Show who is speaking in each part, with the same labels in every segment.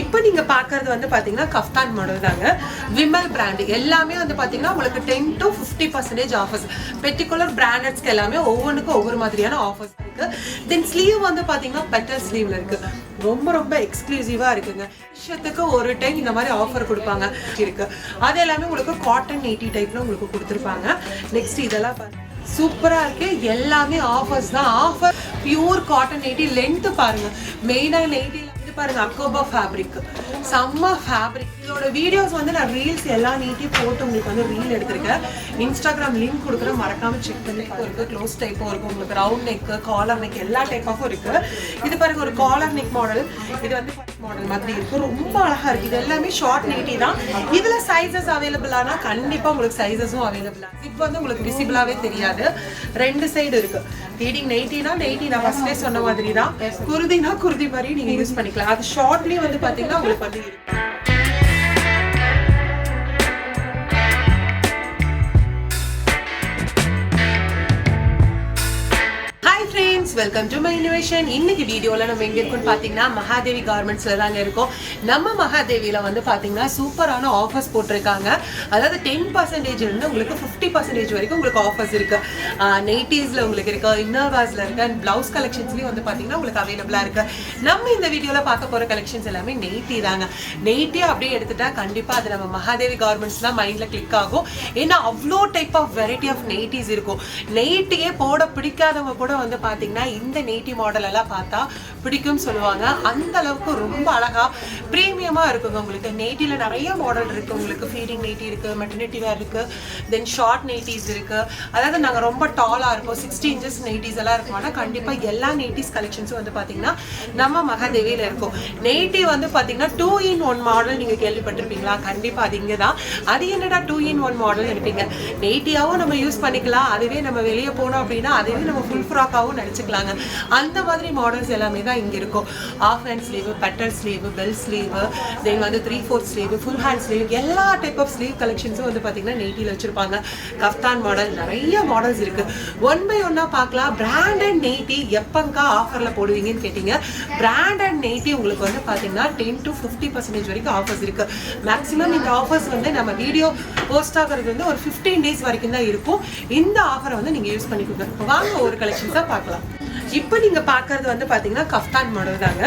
Speaker 1: இப்போ நீங்கள் பார்க்கறது வந்து பார்த்தீங்கன்னா கஃப்தான் மாடல் தாங்க. விமல் பிராண்டு எல்லாமே வந்து பார்த்தீங்கன்னா உங்களுக்கு ten to fifty percentage offers particular பிராண்டட்ஸ்க்கு எல்லாமே ஒவ்வொன்றுக்கும் ஒவ்வொரு மாதிரியான ஆஃபர்ஸ் இருக்குது தென் ஸ்லீவ் வந்து பார்த்தீங்கன்னா பெட்டர் ஸ்லீவில் இருக்குது ரொம்ப ரொம்ப எக்ஸ்க்ளூசிவாக இருக்குங்க. விஷயத்துக்கு ஒரு டைம் இந்த மாதிரி ஆஃபர் கொடுப்பாங்க. இருக்குது அது எல்லாமே உங்களுக்கு காட்டன் எயிட்டி டைப்பில் உங்களுக்கு கொடுத்துருப்பாங்க. நெக்ஸ்ட் இதெல்லாம் சூப்பராக இருக்கு. எல்லாமே ஆஃபர்ஸ் தான். Offer pure cotton eighty length பாருங்க. மெயினாக எயிட்டில இது பாருங்க அக்கோபா ஃபேப்ரிக் செம்ம ஃபேப்ரிக் இதோட வீடியோஸ் வந்து நான் ரீல்ஸ் எல்லாம் நீட்டி போட்டு உங்களுக்கு வந்து ரீல் எடுத்திருக்கேன். இன்ஸ்டாகிராம் லிங்க் கொடுக்குறேன் மறக்காம செக் பண்ணி இருக்கு க்ளோஸ் டைப்பும் இருக்கு உங்களுக்கு ரவுண்ட் நெக் காலர் நெக் எல்லா டைப் ஆஃபும் இருக்கு. இது பாருங்க ஒரு காலர் நெக் மாடல் இது வந்து மாடல் மாதிரி இருக்கு. ரொம்ப அழகா இருக்கு. இது எல்லாமே ஷார்ட் நீட்டி தான். இதுல சைசஸ் அவைலபிளானா கண்டிப்பா உங்களுக்கு சைசஸும் அவைலபிள் இப்போ வந்து உங்களுக்கு விசிபிளாவே தெரியாது. ரெண்டு சைடு இருக்கு. ரீடிங் நைட்டினா நைட்டி நான் ஃபர்ஸ்டே சொன்ன மாதிரி தான் குருதினா குருதி மாதிரி நீங்க யூஸ் பண்ணிக்கலாம். அது ஷார்ட்லயே வந்து பாத்தீங்கன்னா உங்களுக்கு வந்து friends welcome to my innovation இன்னைக்கு வீடியோவில் நம்ம எங்கே இருக்கோம்னு பார்த்தீங்கன்னா மகாதேவி கார்மெண்ட்ஸில் தாங்க இருக்கோம். நம்ம மகாதேவியில் வந்து பார்த்தீங்கன்னா சூப்பரான ஆஃபர்ஸ் போட்டிருக்காங்க. அதாவது டென் பர்சன்டேஜ் இருந்து உங்களுக்கு ஃபிஃப்டி பர்சன்டேஜ் வரைக்கும் உங்களுக்கு ஆஃபர்ஸ் இருக்கு. நைட்டிஸில் உங்களுக்கு இருக்கு இன்னர்வாஸில் இருக்கு அண்ட் ப்ளவுஸ் கலெக்ஷன்ஸ்லையும் வந்து பார்த்தீங்கன்னா உங்களுக்கு அவைலபிளாக இருக்கு. நம்ம இந்த வீடியோவில் பார்க்க போகிற கலெக்ஷன்ஸ் எல்லாமே நெய்ட்டி தாங்க. நெய்ட்டி அப்படியே எடுத்துட்டா கண்டிப்பாக அது நம்ம மகாதேவி கார்மெண்ட்ஸ் தான் மைண்டில் கிளிக் ஆகும். ஏன்னா அவ்வளோ type of variety of nighties இருக்கும். நெய்ட்டியே போட பிடிக்காதவங்க கூட வந்து பார்த்தீங்கன்னா இந்த நெய்ட்டி மாடல் எல்லாம் பார்த்தா பிடிக்கும்னு சொல்லுவாங்க. அந்த அளவுக்கு ரொம்ப அழகா ப்ரீமியமாக இருக்குங்க உங்களுக்கு. நெய்ட்டியில் நிறைய மாடல் இருக்கு. உங்களுக்கு ஃபீடிங் நெய்ட்டி இருக்கு மெட்டர்னிட்டி வேர் இருக்கு தென் ஷார்ட் நெய்ட்டிஸ் இருக்கு. அதாவது நாங்கள் ரொம்ப டாலாக இருக்கும் சிக்ஸ்டி இன்ச்சஸ் நெய்ட்டிஸ் எல்லாம் இருக்கும். ஆனால் கண்டிப்பாக எல்லா நெய்ட்டிஸ் கலெக்ஷன்ஸும் வந்து பார்த்தீங்கன்னா நம்ம மகாதேவியில் இருக்கும். நெய்ட்டி வந்து பார்த்தீங்கன்னா டூ இன் ஒன் மாடல் நீங்கள் கேள்விப்பட்டிருப்பீங்களா? கண்டிப்பாக அது இங்கே தான் அது என்னடா டூ இன் ஒன் மாடல் இருப்பீங்க நெய்ட்டியாகவும் நம்ம யூஸ் பண்ணிக்கலாம். அதுவே நம்ம வெளியே போனோம் அப்படின்னா அதுவே நம்ம ஃபுல் ஃப்ராக்காகவும் நடிச்சுக்கலாங்க அந்த மாதிரி மாடல்ஸ் எல்லாமே தான் இங்கே இருக்கும். Off hand sleeve petal sleeve bell sleeve then வந்து three fourth sleeve full hand sleeve எல்லா டைப் ஆஃப் ஸ்லீவ் கலெக்ஷன்ஸும் வந்து பார்த்தீங்கன்னா நெய்ட்டியில் வச்சிருப்பாங்க. கஃப்தான் மாடல் நிறைய மாடல்ஸ் இருக்கு. ஒன் பை ஒன்னா பார்க்கலாம். பிராண்ட் அண்ட் நெய்ட்டி எப்பங்கா ஆஃபரில் போடுவீங்கன்னு கேட்டீங்க. அண்ட் நெய்ட்டி உங்களுக்கு வந்து பார்த்தீங்கன்னா டென் டு ஃபிஃப்டி பர்சன்டேஜ் வரைக்கும் ஆஃபர்ஸ் இருக்கு. மேக்ஸிமம் இந்த ஆஃபர்ஸ் வந்து நம்ம வீடியோ போஸ்ட் ஆகிறது வந்து ஒரு ஃபிஃப்டீன் டேஸ் வரைக்கும் தான் இருக்கும். இந்த ஆஃபரை வந்து நீங்கள் யூஸ் பண்ணிக்கோங்க. வாங்க ஒரு கலெக்ஷன்ஸாக பார்க்கலாம். இப்போ நீங்க பார்க்கறது வந்து பாத்தீங்கன்னா கஃப்தான் மாடல் தாங்க.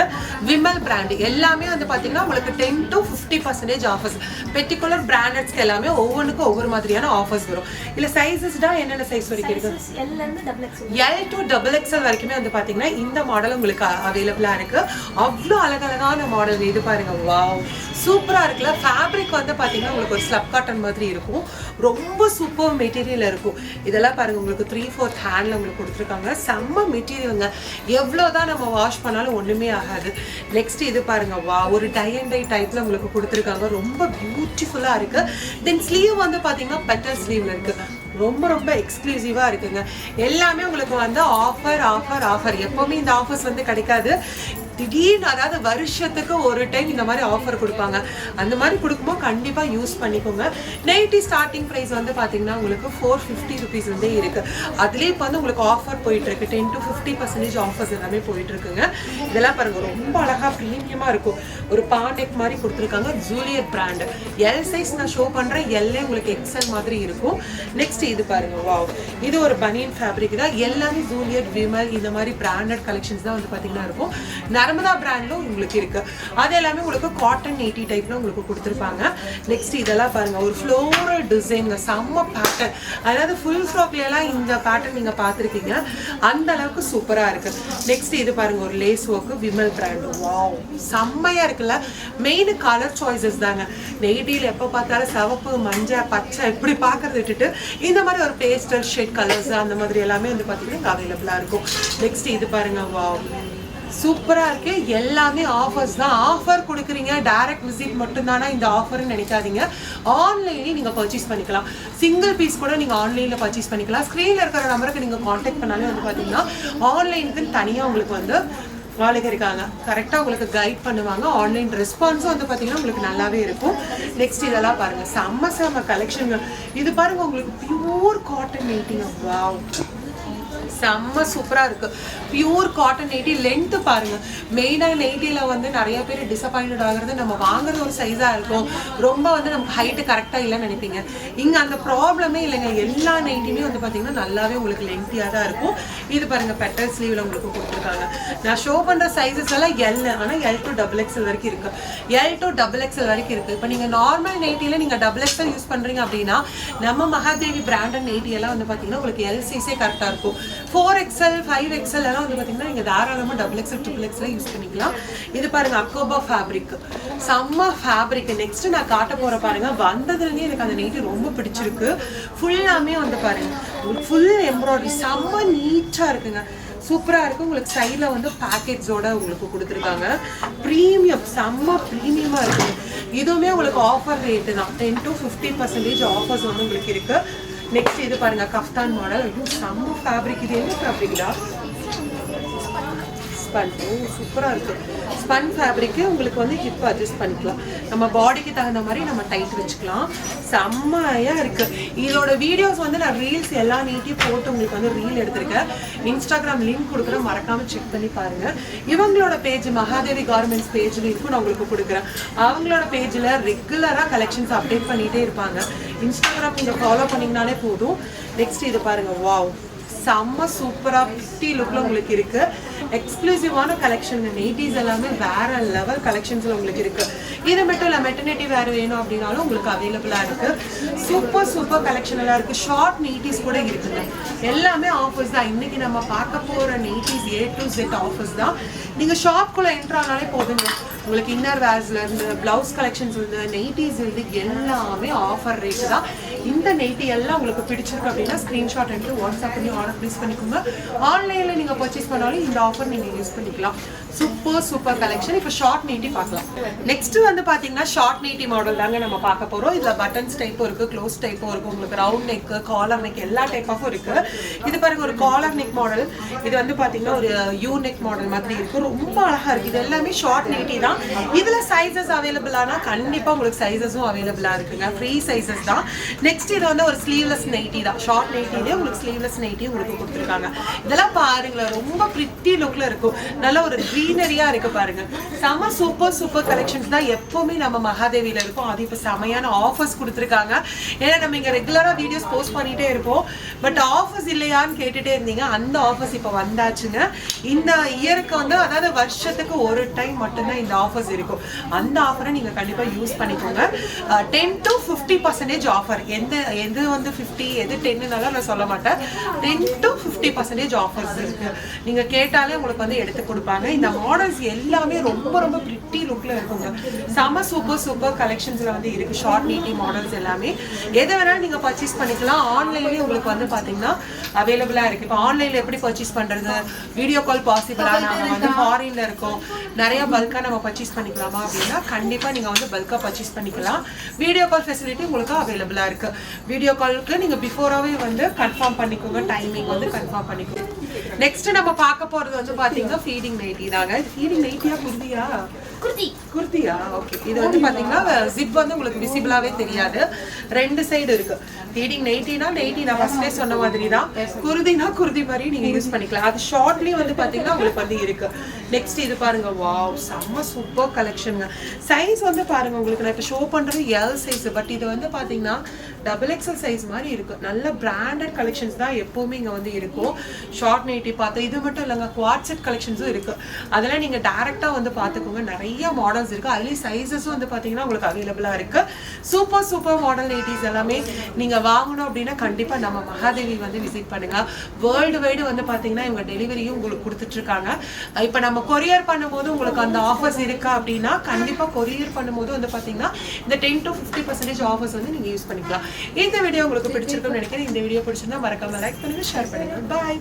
Speaker 1: விமல் பிராண்ட் எல்லாமே வந்து பாத்தீங்கன்னா உங்களுக்கு ten to fifty percentage offers particular பிராண்டட்ஸ்க்கு எல்லாமே ஒவ்வொன்றுக்கும் ஒவ்வொரு மாதிரியான ஆஃபர்ஸ் வரும். இல்ல சைஸஸ் தான் என்னென்ன சைஸ் வரைக்கும் இருக்கு?
Speaker 2: எல்ல இருந்து double X
Speaker 1: L to double XL வரைக்குமே வந்து பாத்தீங்கன்னா இந்த மாடல் உங்களுக்கு அவைலபிளா இருக்கு. அவ்வளோ அழகழகான மாடல் இது பாருங்க. வாவ் சூப்பரா இருக்குல்ல. ஃபேப்ரிக் வந்து பாத்தீங்கன்னா உங்களுக்கு ஒரு ஸ்லப் காட்டன் மாதிரி இருக்கும். ரொம்ப சூப்பர் மெட்டீரியல் இருக்கும். இதெல்லாம் பாருங்க. உங்களுக்கு த்ரீ ஃபோர்த் ஹேண்ட்ல உங்களுக்கு கொடுத்துருக்காங்க. செம்ம எவ்வளோ எவ்வளோதான் நம்ம வாஷ் பண்ணாலும் ஒன்றுமே ஆகாது. நெக்ஸ்ட் இது பாருங்க வா ஒரு டை அண்ட் டை டைப்ல உங்களுக்கு கொடுத்துருக்காங்க. ரொம்ப பியூட்டிஃபுல்லாக இருக்கு. தென் ஸ்லீவ் வந்து பார்த்தீங்கன்னா பெட்டர் ஸ்லீவ்ல இருக்கு. ரொம்ப ரொம்ப எக்ஸ்க்ளூசிவாக இருக்குங்க. எல்லாமே உங்களுக்கு வந்து ஆஃபர் ஆஃபர் ஆஃபர் எப்போவுமே இந்த ஆஃபர்ஸ் வந்து கிடைக்காது. திடீர்னு அதாவது வருஷத்துக்கு ஒரு டைம் இந்த மாதிரி ஆஃபர் கொடுப்பாங்க. அந்த மாதிரி கொடுக்கும்போது கண்டிப்பாக யூஸ் பண்ணிக்கோங்க. நைட்டி ஸ்டார்டிங் ப்ரைஸ் வந்து பார்த்தீங்கன்னா உங்களுக்கு ஃபோர் ஃபிஃப்டி ருபீஸ் வந்து இருக்குது அதுலேயே இப்போ வந்து உங்களுக்கு ஆஃபர் போயிட்டுருக்கு ten to fifty percentage offers எல்லாமே போயிட்டுருக்குங்க இதெல்லாம் பாருங்கள் ரொம்ப அழகாக ப்ரீமியமாக இருக்கும். ஒரு பாண்டெக் மாதிரி கொடுத்துருக்காங்க ஜூலியட் பிராண்ட் எல் சைஸ் நான் ஷோ பண்ணுறேன் எல்லே உங்களுக்கு எக்ஸல் மாதிரி இருக்கும். நெக்ஸ்ட் இது பாருங்கள் வாவ் இது ஒரு பனியன் ஃபேப்ரிக் தான். எல்லாமே ஜூலியட் விமல் இந்த மாதிரி பிராண்டட் கலெக்ஷன்ஸ் தான் வந்து பார்த்தீங்கன்னா இருக்கும். நர்மதா பிராண்ட்ல உங்களுக்கு இருக்கு. அது எல்லாமே உங்களுக்கு காட்டன் எயிட்டி டைப்ல உங்களுக்கு கொடுத்துருப்பாங்க. நெக்ஸ்ட் இதெல்லாம் பாருங்க ஒரு ஃப்ளோரல் டிசைன்ங்க செம்ம பேட்டர்ன் அதாவது ஃபுல் ஃப்ராக்ல எல்லாம் இந்த பேட்டர்ன் நீங்க பார்த்துருக்கீங்க. அந்த அளவுக்கு சூப்பரா இருக்கு. நெக்ஸ்ட் இது பாருங்க ஒரு lace work Vimal brand wow செம்மையா இருக்குல்ல? மெயின் கலர் சாய்ஸஸ் தாங்க. நெய்டியில் எப்போ பார்த்தாலும் சிவப்பு மஞ்சள் பச்சை இப்படி பார்க்கறது விட்டுட்டு இந்த மாதிரி ஒரு பேஸ்டல் ஷேட் கலர்ஸ் அந்த மாதிரி எல்லாமே வந்து பார்த்தீங்கன்னா அவைலபிளாக இருக்கும். நெக்ஸ்ட் இது பாருங்க வாவ் சூப்பராக இருக்கு. எல்லாமே ஆஃபர்ஸ் தான். ஆஃபர் கொடுக்குறீங்க டைரக்ட் விசிட் மட்டும்தானா இந்த ஆஃபர்னு நினைக்காதீங்க. ஆன்லைன்லேயும் நீங்கள் பர்ச்சேஸ் பண்ணிக்கலாம். சிங்கிள் பீஸ் கூட நீங்கள் ஆன்லைனில் பர்ச்சேஸ் பண்ணிக்கலாம். ஸ்க்ரீனில் இருக்கிற நம்பருக்கு நீங்கள் காண்டாக்ட் பண்ணாலே வந்து பார்த்தீங்கன்னா ஆன்லைனுக்குன்னு தனியாக உங்களுக்கு வந்து ஆளுங்க இருக்காங்க. கரெக்டாக உங்களுக்கு கைட் பண்ணுவாங்க. ஆன்லைன் ரெஸ்பான்ஸும் வந்து பார்த்தீங்கன்னா உங்களுக்கு நல்லாவே இருக்கும். நெக்ஸ்ட் இதெல்லாம் பாருங்கள் செம்ம செம்ம கலெக்ஷன் இது பாருங்க உங்களுக்கு பியூர் காட்டன் நைட்டிங் வாவ் செம்ம சூப்பராக இருக்கு. பியூர் காட்டன் நைட்டி லென்த்து பாருங்க. மெயினாக நைட்டியில் வந்து நிறைய பேர் டிசப்பாயின்ட் ஆகுறது நம்ம வாங்குறது ஒரு சைஸாக இருக்கும். ரொம்ப வந்து நமக்கு ஹைட்டு கரெக்டாக இல்லைன்னு நினைப்பீங்க. இங்கே அந்த ப்ராப்ளமே இல்லைங்க. எல்லா நைட்டியுமே வந்து பார்த்தீங்கன்னா நல்லாவே உங்களுக்கு லென்த்தியாக தான் இருக்கும். இது பாருங்க பெட்டர் ஸ்லீவில் உங்களுக்கு கொடுத்துருக்காங்க. நான் ஷோ பண்ணுற சைஸஸ் எல்லாம் எல் ஆனால் எல் டு டபுள் எக்ஸல் வரைக்கும் இருக்கு. எல் டு டபுள் எக்ஸல் வரைக்கும் இருக்கு. இப்போ நீங்கள் நார்மல் நைட்டியில் நீங்கள் டபுள் எக்ஸல் யூஸ் பண்ணுறீங்க அப்படின்னா நம்ம மகாதேவி பிராண்டட் நைட்டி எல்லாம் வந்து பார்த்தீங்கன்னா உங்களுக்கு எல் சைஸே கரெக்டாக இருக்கும். ஃபோர் எக்ஸல் ஃபைவ் எக்ஸல் எல்லாம் வந்து பார்த்தீங்கன்னா நீங்கள் தாராளமாக டபுள் எக்ஸல் ட்ரிபிள் எக்ஸ்லாம் யூஸ் பண்ணிக்கலாம். இது பாருங்கள் அக்கோபா ஃபேப்ரிக் செம்ம ஃபேப்ரிக் நெக்ஸ்ட் நான் காட்ட போகிற பாருங்கள் வந்ததுலேருந்து எனக்கு அந்த நெய்ட்டு ரொம்ப பிடிச்சிருக்கு. ஃபுல்லாமே வந்து பாருங்கள் ஃபுல் எம்ப்ராய்டரி செம்ம நீட்டாக இருக்குங்க. சூப்பராக இருக்கும் உங்களுக்கு சைடில் வந்து பேக்கெட்ஸோட உங்களுக்கு கொடுத்துருக்காங்க. ப்ரீமியம் செம்ம ப்ரீமியமாக இருக்குது இதுவுமே உங்களுக்கு ஆஃபர் ரேட்டு தான். Ten to fifteen percentage offers வந்து உங்களுக்கு இருக்குது நெக்ஸ்ட் இது பாருங்க கஃப்தான் மாடல் ஐயோ செம்ம ஃபேப்ரிக் இது என்ன ஃபேப்ரிக்டா ஸ்பன் சூப்பராக இருக்குது ஸ்பன் ஃபேப்ரிக்கு உங்களுக்கு வந்து ஹிப் அட்ஜஸ்ட் பண்ணிக்கலாம். நம்ம பாடிக்கு தகுந்த மாதிரி நம்ம டைட் வச்சுக்கலாம். செம்மையாக இருக்குது இதோட வீடியோஸ் வந்து நான் ரீல்ஸ் எல்லா நீட்டியும் போட்டு உங்களுக்கு வந்து ரீல் எடுத்திருக்கேன். இன்ஸ்டாகிராம் லிங்க் கொடுக்குறேன். மறக்காமல் செக் பண்ணி பாருங்கள் இவங்களோட பேஜ் மகாதேவி கார்மெண்ட்ஸ் பேஜ் லிங்க்கும் நான் உங்களுக்கு கொடுக்குறேன். அவங்களோட பேஜில் ரெகுலராக கலெக்ஷன்ஸ் அப்டேட் பண்ணிகிட்டே இருப்பாங்க. இன்ஸ்டாகிராம் நீங்கள் ஃபாலோ பண்ணிங்கனாலே போதும். நெக்ஸ்ட் இது பாருங்கள் வாவ் செம்ம சூப்பராக பிஃப்டி லுக்கில் உங்களுக்கு இருக்குது எக்ஸ்க்ளூசிவான கலெக்ஷன் நைட்டிஸ் எல்லாமே வேற லெவல் கலெக்ஷன்ஸில் உங்களுக்கு இருக்கு. இது மட்டும் இல்லை மெட்டர்னிட்டி வேறு வேணும் அப்படின்னாலும் உங்களுக்கு அவைலபிளாக இருக்கு. சூப்பர் சூப்பர் கலெக்ஷன் எல்லாம் இருக்கு. ஷார்ட் நைட்டிஸ் கூட இருக்குது எல்லாமே ஆஃபர்ஸ் தான். இன்னைக்கு நம்ம பார்க்க போகிற nighties A to Z offers தான். நீங்கள் ஷாப்குள்ளே என்ட்ராகனாலே போதுங்க உங்களுக்கு இன்னர் வேர்ஸ்லேருந்து இருந்து பிளவுஸ் கலெக்ஷன்ஸ் இருந்து நைட்டிஸ் இருந்து எல்லாமே ஆஃபர் ரேட்டு தான். இந்த நைட்டி எல்லாம் உங்களுக்கு பிடிச்சிருக்கு அப்படின்னா ஸ்க்ரீன்ஷாட் எடுத்து வாட்ஸ்அப் பண்ணி ஆர்டர் ப்ளேஸ் பண்ணிக்கோங்க. ஆன்லைனில் நீங்கள் பர்ச்சேஸ் பண்ணாலும் இந்த ஆஃபர் நீங்கள் யூஸ் பண்ணிக்கலாம். சூப்பர் சூப்பர் கலெக்ஷன் இப்போ ஷார்ட் நைட்டி பார்க்கலாம். நெக்ஸ்ட் வந்து பார்த்தீங்கன்னா ஷார்ட் நைட்டி மாடல் தாங்க நம்ம பார்க்க போகிறோம் இதில் பட்டன்ஸ் டைப்பும் இருக்குது க்ளோஸ் டைப்பும் இருக்குது உங்களுக்கு ரவுண்ட் நெக் காலர் நெக் எல்லா டைப் ஆஃபும் இருக்குது இது பாருங்க ஒரு காலர் நெக் மாடல் இது வந்து பார்த்தீங்கன்னா ஒரு யூ நெக் மாடல் மாதிரி இருக்குது ரொம்ப அழகாக இருக்குது இது எல்லாமே ஷார்ட் நைட்டி தான். இதில் சைஸஸ் அவைலபிளானா கண்டிப்பாக உங்களுக்கு சைஸஸும் அவைலபிளாக இருக்குங்க. ஃப்ரீ சைஸஸ் தான். நெக்ஸ்ட் இது வந்து ஒரு ஸ்லீவ்லெஸ் நைட்டி தான். ஷார்ட் நைட்டிலே உங்களுக்கு ஸ்லீவ்லெஸ் நைட்டியும் உங்களுக்கு கொடுத்துருக்காங்க. இதெல்லாம் பாருங்களேன் ரொம்ப பிரிட்டி லுக்கில் இருக்கும். நல்ல ஒரு க்ரீனரியாக இருக்கு பாருங்க. செம சூப்பர் சூப்பர் கலெக்ஷன்ஸ் தான் எப்பவுமே நம்ம மகாதேவியில் இருக்கும். அது இப்போ செமையான ஆஃபர்ஸ் கொடுத்துருக்காங்க. ஏன்னா நம்ம இங்கே ரெகுலராக வீடியோஸ் போஸ்ட் பண்ணிட்டே இருப்போம். பட் ஆஃபர்ஸ் இல்லையான்னு கேட்டுட்டே இருந்தீங்க. அந்த ஆஃபர்ஸ் இப்போ வந்தாச்சுங்க. இந்த இயருக்கு வந்து அதாவது வருஷத்துக்கு ஒரு டைம் மட்டும்தான் இந்த ஆஃபர்ஸ் இருக்கும். அந்த ஆஃபரை நீங்கள் கண்டிப்பாக யூஸ் பண்ணிக்கோங்க. Ten to fifty percentage offer எந்த எது வந்து ஃபிஃப்டி எது டென்னுனாலும் நான் சொல்ல மாட்டேன். Ten to fifty percentage offers இருக்கு. நீங்கள் கேட்டாலே உங்களுக்கு வந்து எடுத்து கொடுப்பாங்க. இந்த மாடல்ஸ் எல்லாமே ரொம்ப ரொம்ப பிரிட்டி லுக்கில் இருக்குங்க. செம சூப்பர் சூப்பர் கலெக்ஷன்ஸில் வந்து இருக்கு. ஷார்ட் நீட்டி மாடல்ஸ் எல்லாமே. எது வேணாலும் நீங்கள் பர்ச்சேஸ் பண்ணிக்கலாம். ஆன்லைன்லேயே உங்களுக்கு வந்து பார்த்தீங்கன்னா அவைலபிளாக இருக்கு. இப்போ ஆன்லைனில் எப்படி பர்ச்சேஸ் பண்ணுறது வீடியோ கால் பாசிபிளாக நாங்கள் வந்து ஃபாரின்ல இருக்கோம். நிறைய பல்காக நம்ம பர்ச்சேஸ் பண்ணிக்கலாமா அப்படின்னா கண்டிப்பாக நீங்கள் வந்து பல்காக பர்ச்சேஸ் பண்ணிக்கலாம். வீடியோ கால் ஃபெசிலிட்டி உங்களுக்கு அவைலபிளாக இருக்கு. வீடியோ காலுக்கு நீங்கள் பிஃபோராகவே வந்து கன்ஃபார்ம் பண்ணிக்கோங்க. டைமிங் வந்து கன்ஃபார்ம் பண்ணிக்கோங்க. நெக்ஸ்ட் நம்ம பார்க்க போகிறது வந்து பார்த்தீங்கன்னா ஃபீடிங் நைட்டி தாங்க ஃபீடிங் நைட்டியா குருதியா?
Speaker 2: குர்த்தி
Speaker 1: குர்த்தியா ஓகே இது வந்து பாத்தீங்கன்னா ஜிப் வந்து உங்களுக்கு விசிபிளாவே தெரியாது. ரெண்டு சைடு இருக்கு. ஃபீடிங் நைட்டினா நைட்டி நான் ஃபர்ஸ்டே சொன்ன மாதிரி தான் குருதினா குருதி மாதிரி நீங்க யூஸ் பண்ணிக்கலாம். அது ஷார்ட்லயும் வந்து பாத்தீங்கன்னா உங்களுக்கு வந்து இருக்கு. நெக்ஸ்ட் இது பாருங்க. வாவ் செம்ம சூப்பர் கலெக்ஷனுங்க சைஸ் வந்து பாருங்க. உங்களுக்கு நான் இப்போ ஷோ பண்றது எல் சைஸ் பட் இது வந்து பாத்தீங்கன்னா டபுள் எக்ஸல் சைஸ் மாதிரி இருக்கும் நல்ல பிராண்டட் கலெக்ஷன்ஸ் தான் எப்போவுமே இங்கே வந்து இருக்கும். ஷார்ட் நைட்டி பார்த்து இது மட்டும் இல்லைங்க குவாட்செட் கலெக்ஷன்ஸும் இருக்குது அதெல்லாம் நீங்கள் டேரெக்டாக வந்து பார்த்துக்கோங்க. நிறைய மாடல்ஸ் இருக்குது அதுலேயும் சைஸஸும் வந்து பார்த்தீங்கன்னா உங்களுக்கு அவைலபிளாக இருக்குது சூப்பர் சூப்பர் மாடல் நைட்டிஸ் எல்லாமே நீங்கள் வாங்கணும் அப்படின்னா கண்டிப்பாக நம்ம மகாதேவி வந்து விசிட் பண்ணுங்கள் வேர்ல்டு வைடு வந்து பார்த்தீங்கன்னா இவங்க டெலிவரியும் உங்களுக்கு கொடுத்துட்ருக்காங்க இப்போ நம்ம கொரியர் பண்ணும்போது உங்களுக்கு அந்த ஆஃபர்ஸ் இருக்கா அப்படின்னா கண்டிப்பாக கொரியர் பண்ணும்போது வந்து பார்த்தீங்கன்னா இந்த ten to fifty percentage offers வந்து நீங்கள் யூஸ் பண்ணிக்கலாம். இந்த வீடியோ உங்களுக்கு பிடிச்சிருக்கும்னு நினைக்கிறேன். இந்த வீடியோ பிடிச்சிருந்தா மறக்காம லைக் பண்ணுங்க ஷேர் பண்ணுங்க. பாய்